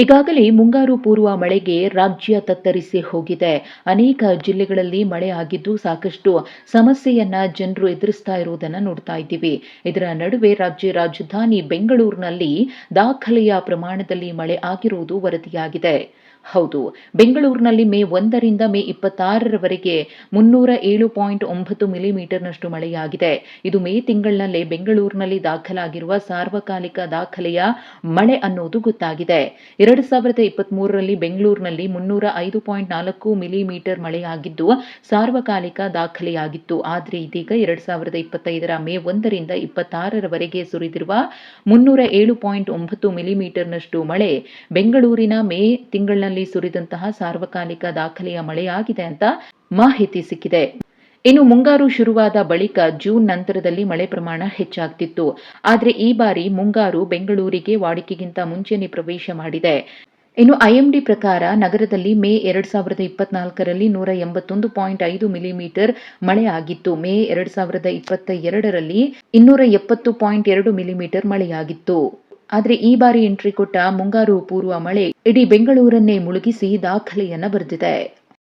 ಈಗಾಗಲೇ ಮುಂಗಾರು ಪೂರ್ವ ಮಳೆಗೆ ರಾಜ್ಯ ತತ್ತರಿಸಿ ಹೋಗಿದೆ. ಅನೇಕ ಜಿಲ್ಲೆಗಳಲ್ಲಿ ಮಳೆ ಆಗಿದ್ದು ಸಾಕಷ್ಟು ಸಮಸ್ಯೆಯನ್ನ ಜನರು ಎದುರಿಸ್ತಾ ಇರುವುದನ್ನ ನೋಡ್ತಾ ಇದ್ದೀವಿ. ಇದರ ನಡುವೆ ರಾಜ್ಯ ರಾಜಧಾನಿ ಬೆಂಗಳೂರಿನಲ್ಲಿ ದಾಖಲೆಯ ಪ್ರಮಾಣದಲ್ಲಿ ಮಳೆ ಆಗಿರುವುದು ವರದಿಯಾಗಿದೆ. ಹೌದು, ಬೆಂಗಳೂರಿನಲ್ಲಿ ಮೇ ಒಂದರಿಂದ ಮೇ ಇಪ್ಪತ್ತಾರರವರೆಗೆ ಮುನ್ನೂರ ಏಳು ಪಾಯಿಂಟ್ ಒಂಬತ್ತು ಮಿಲಿಮೀಟರ್ನಷ್ಟು ಮಳೆಯಾಗಿದೆ. ಇದು ಮೇ ತಿಂಗಳಿನಲ್ಲೇ ಬೆಂಗಳೂರಿನಲ್ಲಿ ದಾಖಲಾಗಿರುವ ಸಾರ್ವಕಾಲಿಕ ದಾಖಲೆಯ ಮಳೆ ಅನ್ನೋದು ಗೊತ್ತಾಗಿದೆ. ಎರಡು ಸಾವಿರದ ಇಪ್ಪತ್ತ್ ಮೂರರಲ್ಲಿ ಬೆಂಗಳೂರಿನಲ್ಲಿ ಮುನ್ನೂರ ಐದು ಪಾಯಿಂಟ್ ನಾಲ್ಕು ಮಿಲಿಮೀಟರ್ ಮಳೆಯಾಗಿದ್ದು, ಸಾರ್ವಕಾಲಿಕ ದಾಖಲೆಯಾಗಿತ್ತು. ಆದರೆ ಇದೀಗ ಎರಡು ಸಾವಿರದ ಇಪ್ಪತ್ತೈದರ ಮೇ ಒಂದರಿಂದ ಇಪ್ಪತ್ತಾರರವರೆಗೆ ಸುರಿದಿರುವ ಮುನ್ನೂರ ಏಳು ಪಾಯಿಂಟ್ ಒಂಬತ್ತು ಮಿಲಿಮೀಟರ್ನಷ್ಟು ಮಳೆ ಬೆಂಗಳೂರಿನ ಮೇ ತಿಂಗಳಿನಲ್ಲಿ ಸುರಿದಂತಹ ಸಾರ್ವಕಾಲಿಕ ದಾಖಲೆಯ ಮಳೆಯಾಗಿದೆ ಅಂತ ಮಾಹಿತಿ ಸಿಕ್ಕಿದೆ. ಇನ್ನು ಮುಂಗಾರು ಶುರುವಾದ ಬಳಿಕ ಜೂನ್ ನಂತರದಲ್ಲಿ ಮಳೆ ಪ್ರಮಾಣ ಹೆಚ್ಚಾಗ್ತಿತ್ತು. ಆದರೆ ಈ ಬಾರಿ ಮುಂಗಾರು ಬೆಂಗಳೂರಿಗೆ ವಾಡಿಕೆಗಿಂತ ಮುಂಚೆನೆ ಪ್ರವೇಶ ಮಾಡಿದೆ. ಇನ್ನು ಐಎಂಡಿ ಪ್ರಕಾರ ನಗರದಲ್ಲಿ ಮೇ ಎರಡ್ ಸಾವಿರದ ಇಪ್ಪತ್ನಾಲ್ಕರಲ್ಲಿ ನೂರ ಎಂಬತ್ತೊಂದು ಪಾಯಿಂಟ್ ಐದು ಮಿಲಿಮೀಟರ್ ಮಳೆ ಆಗಿತ್ತು. ಮೇ ಎರಡ್ ಸಾವಿರದ ಇಪ್ಪತ್ತ ಎರಡರಲ್ಲಿ ಇನ್ನೂರ ಎಪ್ಪತ್ತು ಪಾಯಿಂಟ್ ಎರಡು ಮಿಲಿಮೀಟರ್ ಮಳೆಯಾಗಿತ್ತು. ಆದರೆ ಈ ಬಾರಿ ಎಂಟ್ರಿ ಕೊಟ್ಟ ಮುಂಗಾರು ಪೂರ್ವ ಮಳೆ ಇಡೀ ಬೆಂಗಳೂರನ್ನೇ ಮುಳುಗಿಸಿ ದಾಖಲೆಯನ್ನ ಬರೆದಿದೆ.